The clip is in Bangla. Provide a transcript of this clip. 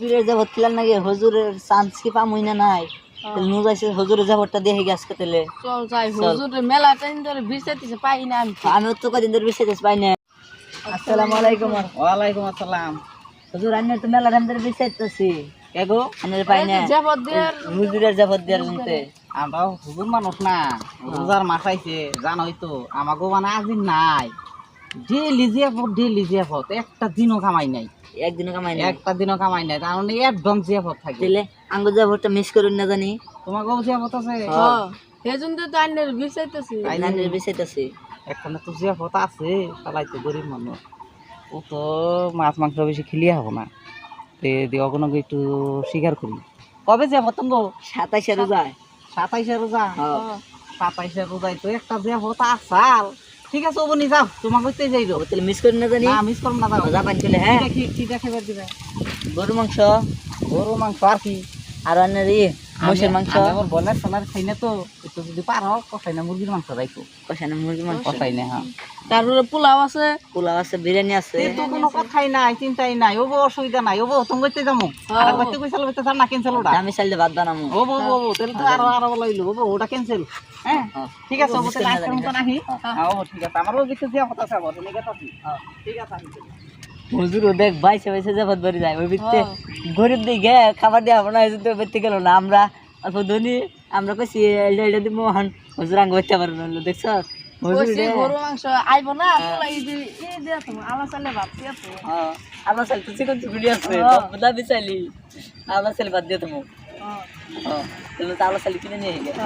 হুজুরের যাবত খিলাল নাকি? হুজুরের চান্স কি পামুই না নাই? তাহলে নু যাইছে হুজুরের যাবতটা দেখে গেছে চল যাই মেলা টাইম ধরে বিচাইতেছে পাই না আমি। আমিও তো কদিন ধরে বেশি পাই না। আসসালামু আলাইকুম। ওয়ালাইকুম আসসালাম। হুজুর আমি তো মেলা টাইম ধরে বেশি কেগো আমি পাই না। হুজুরের হুজুর মানুষ না। রোজার মাস আইছে জানোই তো। আমাকে মানে আজি নাই। ডেলি জিয়াফত একটা দিনও কামাই নাই। একদিনও কামাই না একটা দিনও কামাই নাই তার মানে অ্যাডভান্স জিয়াফত থাকে তাহলে আঙ্গুর যাবতটা মিস করুন না জানি। তোমাকেও জিয়াফত আছে? হ্যাঁ সেজন্য তো আইনের নানির বেশাইতেছি এখানে তো জিয়াফত আছে তালাই তো গরিব মানুষ। ও তো মাছ মাংস বেশি খেলিয়ে হব না। তে দিয়ে অগণ একটু স্বীকার করি? কবে জিয়াফত তুমি সাতাইশে রোজায় সাতাইশে রোজা? হ্যাঁ সাতাইশে রোজাই তো একটা জিয়াফত আসাল। ঠিক আছে ওবনি যাও। তোমাকে কইতে যাইলো তাহলে মিস করুন না জানি? না মিস করব না যাও। পান চলে হ্যাঁ? ঠিক আছে দিবা গরু মাংস। গরু মাংস আর কি? আর অন্যের ই মোষের মাংস। আমার বলার সোনার খাই না তো একটু যদি পারো কষাই না মুরগির মাংস রাখো কষানো মুরগি মাংস। কষাই না হ্যাঁ। তারপরে পোলাও আছে পোলাও আছে বিরিয়ানি আছে। তো কোনো কথাই নাই চিন্তাই নাই। ওবো অসুবিধা নাই। ওবো তুমি কইতে যামু? আর কইতে কইছাল কইতে চাল না ক্যান্সেল ওটা। আমি চাইলে ভাত বানামু ওবো ওবো ওবো তাহলে তো আরও আরও লইলো ওবো ওটা ক্যান্সেল হ্যাঁ। ঠিক আছে ওবো তাহলে আজকের মতো নাহি ওবো ঠিক আছে। আমারও কিছু দিয়া কথা আছে কথা ঠিক আছে আমি চলি। হুজুর ও দেখ বাইসে বাইসে যাবত বাড়ি যায়। ওই ভিত্তে গরিব দিকে খাবার দিয়ে আপনার হয়তো তো বেরতে গেল না। আমরা অল্প ধনী আমরা কইছি এটা এটা দিব মহান হুজুর আঙ্গ হইতে পারব না দেখছ? চালে হ্যাঁ, আমার আছে হ্যাঁ। দাবি চাইলি। আমার চাইলে বাদ দিয়ে তুমি হ্যাঁ হ্যাঁ তুমি তো আলো চাইলে কিনে নিয়ে গেলে